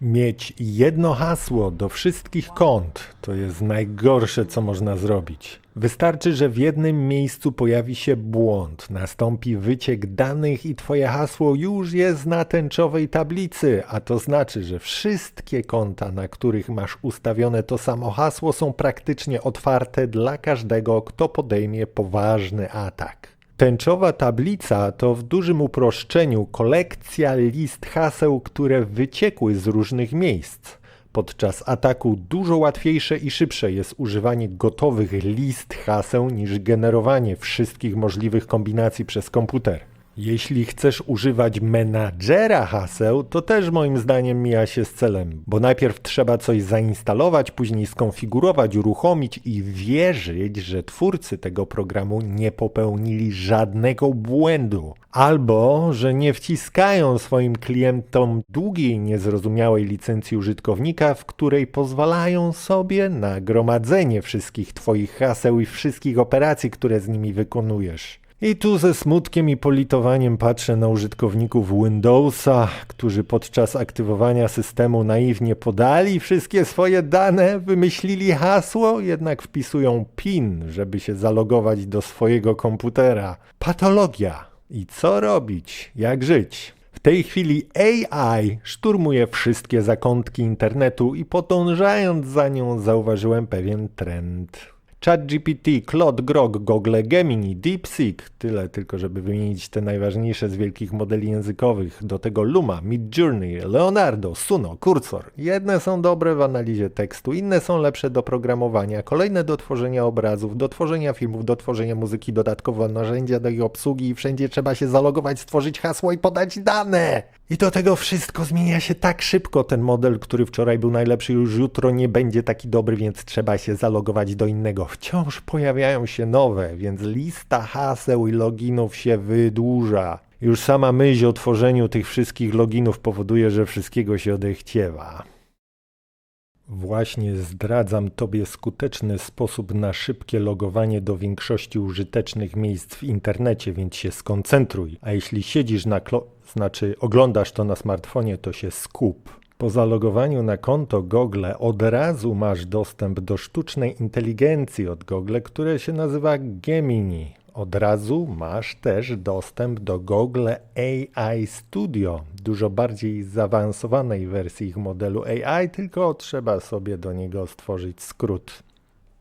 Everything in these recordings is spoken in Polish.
Mieć jedno hasło do wszystkich kont to jest najgorsze, co można zrobić. Wystarczy, że w jednym miejscu pojawi się błąd, nastąpi wyciek danych i Twoje hasło już jest na tęczowej tablicy, a to znaczy, że wszystkie konta, na których masz ustawione to samo hasło, są praktycznie otwarte dla każdego, kto podejmie poważny atak. Tęczowa tablica to w dużym uproszczeniu kolekcja list haseł, które wyciekły z różnych miejsc. Podczas ataku dużo łatwiejsze i szybsze jest używanie gotowych list haseł niż generowanie wszystkich możliwych kombinacji przez komputer. Jeśli chcesz używać menadżera haseł, to też moim zdaniem mija się z celem, bo najpierw trzeba coś zainstalować, później skonfigurować, uruchomić i wierzyć, że twórcy tego programu nie popełnili żadnego błędu, albo że nie wciskają swoim klientom długiej, niezrozumiałej licencji użytkownika, w której pozwalają sobie na gromadzenie wszystkich Twoich haseł i wszystkich operacji, które z nimi wykonujesz. I tu ze smutkiem i politowaniem patrzę na użytkowników Windowsa, którzy podczas aktywowania systemu naiwnie podali wszystkie swoje dane, wymyślili hasło, jednak wpisują PIN, żeby się zalogować do swojego komputera. Patologia. I co robić? Jak żyć? W tej chwili AI szturmuje wszystkie zakątki internetu i podążając za nią zauważyłem pewien trend. ChatGPT, Claude Grok, Google Gemini, DeepSeek, tyle tylko, żeby wymienić te najważniejsze z wielkich modeli językowych. Do tego Luma, Midjourney, Leonardo, Suno, Cursor. Jedne są dobre w analizie tekstu, inne są lepsze do programowania, kolejne do tworzenia obrazów, do tworzenia filmów, do tworzenia muzyki, dodatkowo narzędzia do ich obsługi i wszędzie trzeba się zalogować, stworzyć hasło i podać dane. I do tego wszystko zmienia się tak szybko. Ten model, który wczoraj był najlepszy, już jutro nie będzie taki dobry, więc trzeba się zalogować do innego. Wciąż pojawiają się nowe, więc lista haseł i loginów się wydłuża. Już sama myśl o tworzeniu tych wszystkich loginów powoduje, że wszystkiego się odechciewa. Właśnie zdradzam Tobie skuteczny sposób na szybkie logowanie do większości użytecznych miejsc w internecie, więc się skoncentruj. A jeśli siedzisz na klo... znaczy oglądasz to na smartfonie, to się skup. Po zalogowaniu na konto Google od razu masz dostęp do sztucznej inteligencji od Google, które się nazywa Gemini. Od razu masz też dostęp do Google AI Studio, dużo bardziej zaawansowanej wersji ich modelu AI, tylko trzeba sobie do niego stworzyć skrót.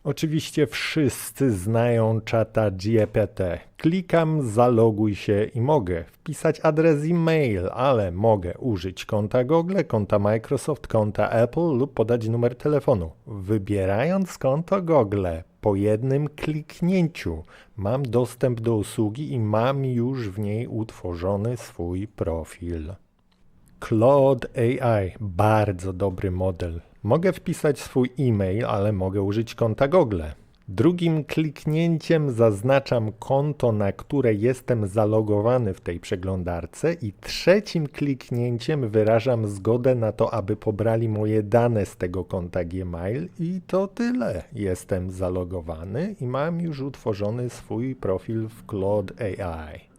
Oczywiście wszyscy znają czata GPT. Klikam, zaloguj się i mogę wpisać adres e-mail, ale mogę użyć konta Google, konta Microsoft, konta Apple lub podać numer telefonu. Wybierając konto Google po jednym kliknięciu mam dostęp do usługi i mam już w niej utworzony swój profil. Claude AI, bardzo dobry model. Mogę wpisać swój e-mail, ale mogę użyć konta Google. Drugim kliknięciem zaznaczam konto, na które jestem zalogowany w tej przeglądarce i trzecim kliknięciem wyrażam zgodę na to, aby pobrali moje dane z tego konta Gmail i to tyle. Jestem zalogowany i mam już utworzony swój profil w Claude AI.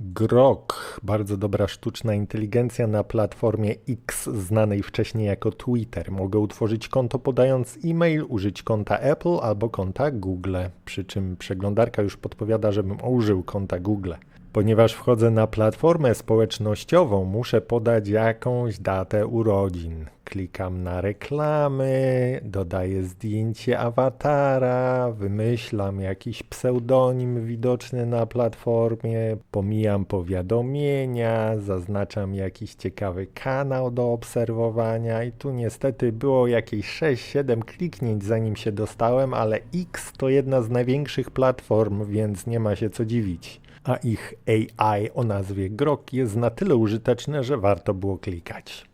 Grok, bardzo dobra sztuczna inteligencja na platformie X, znanej wcześniej jako Twitter. Mogę utworzyć konto podając e-mail, użyć konta Apple albo konta Google, przy czym przeglądarka już podpowiada, żebym użył konta Google. Ponieważ wchodzę na platformę społecznościową, muszę podać jakąś datę urodzin. Klikam na reklamy, dodaję zdjęcie awatara, wymyślam jakiś pseudonim widoczny na platformie, pomijam powiadomienia, zaznaczam jakiś ciekawy kanał do obserwowania i tu niestety było jakieś 6-7 kliknięć zanim się dostałem, ale X to jedna z największych platform, więc nie ma się co dziwić a ich AI o nazwie Grok jest na tyle użyteczne, że warto było klikać.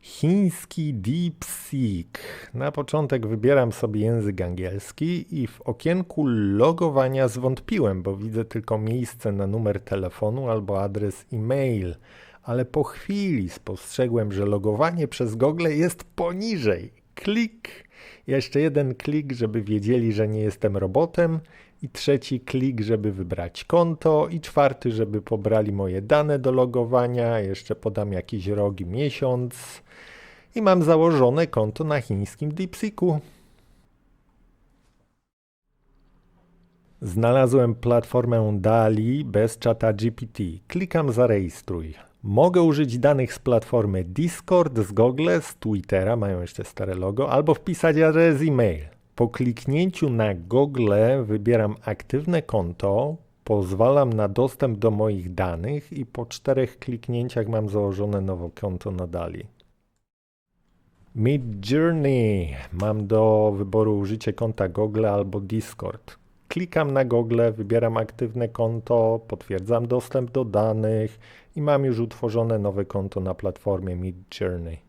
Chiński DeepSeek. Na początek wybieram sobie język angielski i w okienku logowania zwątpiłem, bo widzę tylko miejsce na numer telefonu albo adres e-mail, ale po chwili spostrzegłem, że logowanie przez Google jest poniżej. Klik, jeszcze jeden klik, żeby wiedzieli, że nie jestem robotem I trzeci klik, żeby wybrać konto. I czwarty, żeby pobrali moje dane do logowania. Jeszcze podam jakiś rok miesiąc. I mam założone konto na chińskim DeepSeeku. Znalazłem platformę DALI bez czata GPT. Klikam zarejestruj. Mogę użyć danych z platformy Discord, z Google, z Twittera, mają jeszcze stare logo, albo wpisać adres e-mail. Po kliknięciu na Google wybieram aktywne konto, pozwalam na dostęp do moich danych i po czterech kliknięciach mam założone nowe konto na DALI. Mid Journey. Mam do wyboru użycie konta Google albo Discord. Klikam na Google, wybieram aktywne konto, potwierdzam dostęp do danych i mam już utworzone nowe konto na platformie Mid Journey.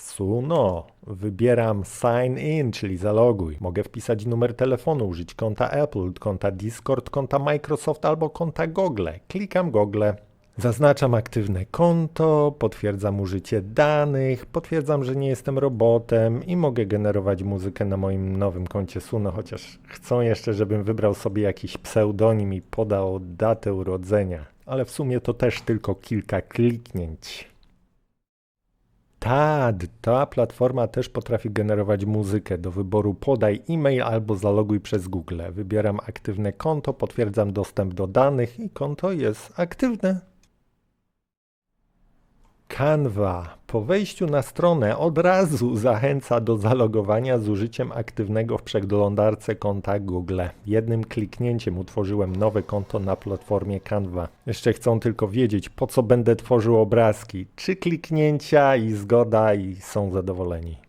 Suno. Wybieram Sign In, czyli zaloguj. Mogę wpisać numer telefonu, użyć konta Apple, konta Discord, konta Microsoft albo konta Google. Klikam Google. Zaznaczam aktywne konto, potwierdzam użycie danych, potwierdzam, że nie jestem robotem i mogę generować muzykę na moim nowym koncie Suno, chociaż chcą jeszcze, żebym wybrał sobie jakiś pseudonim i podał datę urodzenia. Ale w sumie to też tylko kilka kliknięć. TAD, ta platforma też potrafi generować muzykę. Do wyboru podaj e-mail albo zaloguj przez Google. Wybieram aktywne konto, potwierdzam dostęp do danych i konto jest aktywne. Canva po wejściu na stronę od razu zachęca do zalogowania z użyciem aktywnego w przeglądarce konta Google. Jednym kliknięciem utworzyłem nowe konto na platformie Canva. Jeszcze chcą tylko wiedzieć, po co będę tworzył obrazki. Trzy kliknięcia i zgoda i są zadowoleni.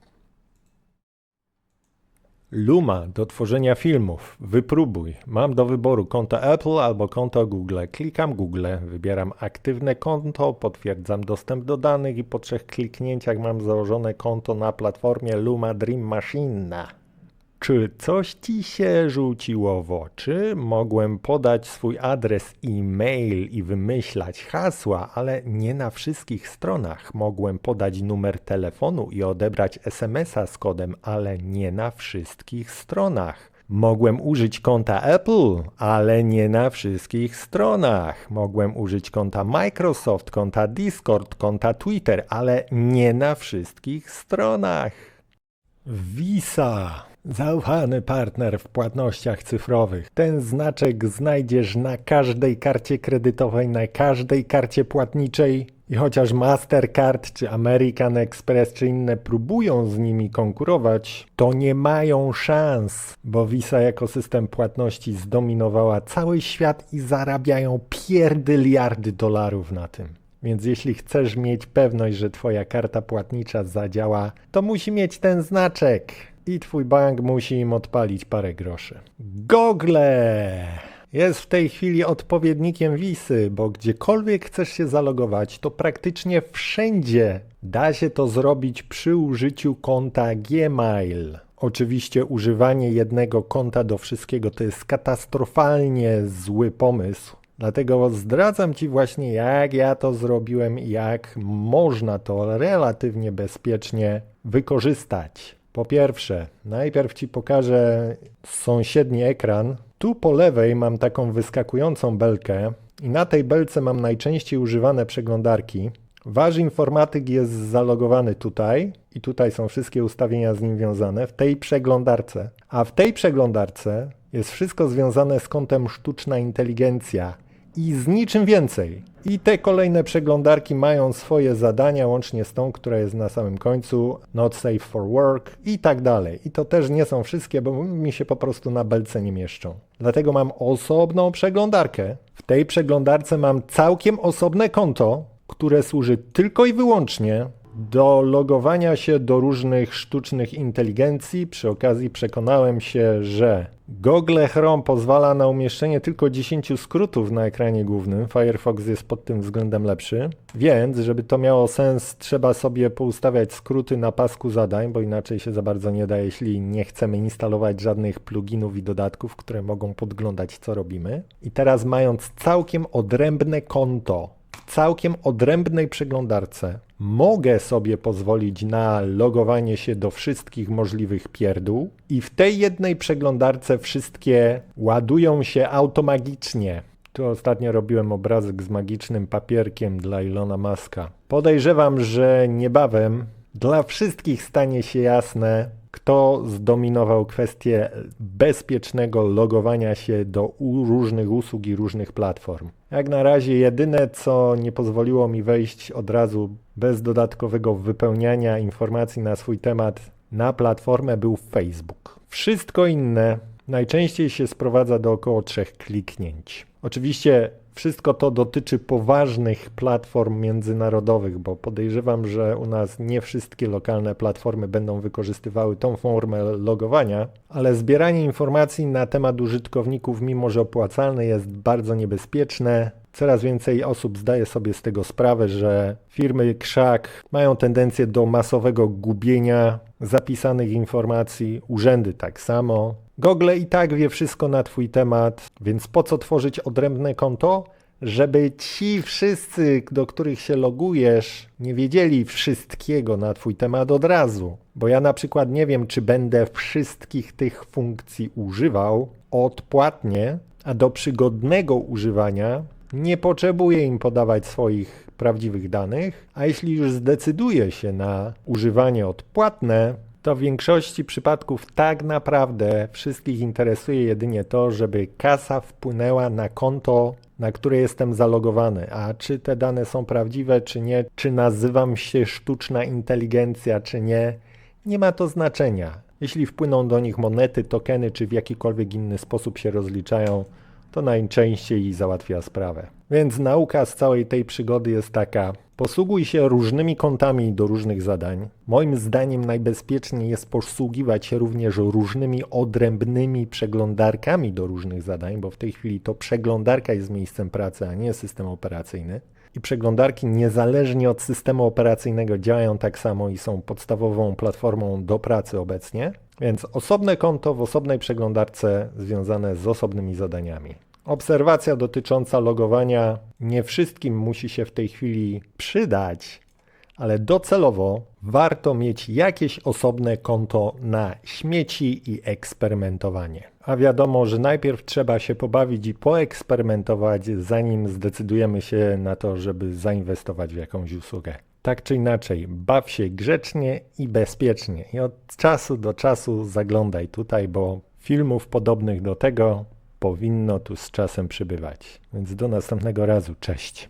Luma do tworzenia filmów. Wypróbuj. Mam do wyboru konto Apple albo konto Google. Klikam Google, wybieram aktywne konto, potwierdzam dostęp do danych i po trzech kliknięciach mam założone konto na platformie Luma Dream Machine. Czy coś ci się rzuciło w oczy? Mogłem podać swój adres e-mail i wymyślać hasła, ale nie na wszystkich stronach. Mogłem podać numer telefonu i odebrać SMS-a z kodem, ale nie na wszystkich stronach. Mogłem użyć konta Apple, ale nie na wszystkich stronach. Mogłem użyć konta Microsoft, konta Discord, konta Twitter, ale nie na wszystkich stronach. Visa. Zaufany partner w płatnościach cyfrowych. Ten znaczek znajdziesz na każdej karcie kredytowej, na każdej karcie płatniczej. I chociaż Mastercard czy American Express czy inne próbują z nimi konkurować, to nie mają szans, bo Visa jako system płatności zdominowała cały świat i zarabiają pierdyliardy dolarów na tym. Więc jeśli chcesz mieć pewność, że twoja karta płatnicza zadziała, to musi mieć ten znaczek i twój bank musi im odpalić parę groszy. Google jest w tej chwili odpowiednikiem Wisy, bo gdziekolwiek chcesz się zalogować, to praktycznie wszędzie da się to zrobić przy użyciu konta Gmail. Oczywiście używanie jednego konta do wszystkiego to jest katastrofalnie zły pomysł. Dlatego zdradzam Ci właśnie, jak ja to zrobiłem i jak można to relatywnie bezpiecznie wykorzystać. Po pierwsze, najpierw Ci pokażę sąsiedni ekran. Tu po lewej mam taką wyskakującą belkę i na tej belce mam najczęściej używane przeglądarki. Wasz informatyk jest zalogowany tutaj i tutaj są wszystkie ustawienia z nim wiązane w tej przeglądarce. A w tej przeglądarce jest wszystko związane z kątem sztuczna inteligencja i z niczym więcej. I te kolejne przeglądarki mają swoje zadania, łącznie z tą, która jest na samym końcu, not safe for work i tak dalej. I to też nie są wszystkie, bo mi się po prostu na belce nie mieszczą. Dlatego mam osobną przeglądarkę. W tej przeglądarce mam całkiem osobne konto, które służy tylko i wyłącznie do logowania się do różnych sztucznych inteligencji. Przy okazji przekonałem się, że Google Chrome pozwala na umieszczenie tylko 10 skrótów na ekranie głównym. Firefox jest pod tym względem lepszy. Więc, żeby to miało sens, trzeba sobie poustawiać skróty na pasku zadań, bo inaczej się za bardzo nie da, jeśli nie chcemy instalować żadnych pluginów i dodatków, które mogą podglądać, co robimy. I teraz, mając całkiem odrębne konto w całkiem odrębnej przeglądarce, mogę sobie pozwolić na logowanie się do wszystkich możliwych pierdół i w tej jednej przeglądarce wszystkie ładują się automagicznie. Tu ostatnio robiłem obrazek z magicznym papierkiem dla Ilona Maska. Podejrzewam, że niebawem dla wszystkich stanie się jasne, kto zdominował kwestię bezpiecznego logowania się do różnych usług i różnych platform. Jak na razie jedyne, co nie pozwoliło mi wejść od razu bez dodatkowego wypełniania informacji na swój temat na platformę był Facebook. Wszystko inne najczęściej się sprowadza do około trzech kliknięć. Oczywiście wszystko to dotyczy poważnych platform międzynarodowych, bo podejrzewam, że u nas nie wszystkie lokalne platformy będą wykorzystywały tą formę logowania, ale zbieranie informacji na temat użytkowników, mimo że opłacalne, jest bardzo niebezpieczne. Coraz więcej osób zdaje sobie z tego sprawę, że firmy krzak mają tendencję do masowego gubienia zapisanych informacji, urzędy tak samo. Google i tak wie wszystko na Twój temat, więc po co tworzyć odrębne konto? Żeby ci wszyscy, do których się logujesz, nie wiedzieli wszystkiego na Twój temat od razu. Bo ja na przykład nie wiem, czy będę wszystkich tych funkcji używał odpłatnie, a do przygodnego używania nie potrzebuję im podawać swoich prawdziwych danych, a jeśli już zdecyduję się na używanie odpłatne, to w większości przypadków tak naprawdę wszystkich interesuje jedynie to, żeby kasa wpłynęła na konto, na które jestem zalogowany. A czy te dane są prawdziwe, czy nie, czy nazywam się sztuczna inteligencja, czy nie, nie ma to znaczenia. Jeśli wpłyną do nich monety, tokeny, czy w jakikolwiek inny sposób się rozliczają, to najczęściej załatwia sprawę. Więc nauka z całej tej przygody jest taka: posługuj się różnymi kontami do różnych zadań. Moim zdaniem najbezpieczniej jest posługiwać się również różnymi odrębnymi przeglądarkami do różnych zadań, bo w tej chwili to przeglądarka jest miejscem pracy, a nie system operacyjny. I przeglądarki niezależnie od systemu operacyjnego działają tak samo i są podstawową platformą do pracy obecnie. Więc osobne konto w osobnej przeglądarce związane z osobnymi zadaniami. Obserwacja dotycząca logowania nie wszystkim musi się w tej chwili przydać, ale docelowo warto mieć jakieś osobne konto na śmieci i eksperymentowanie. A wiadomo, że najpierw trzeba się pobawić i poeksperymentować, zanim zdecydujemy się na to, żeby zainwestować w jakąś usługę. Tak czy inaczej, baw się grzecznie i bezpiecznie i od czasu do czasu zaglądaj tutaj, bo filmów podobnych do tego powinno tu z czasem przybywać. Więc do następnego razu, cześć.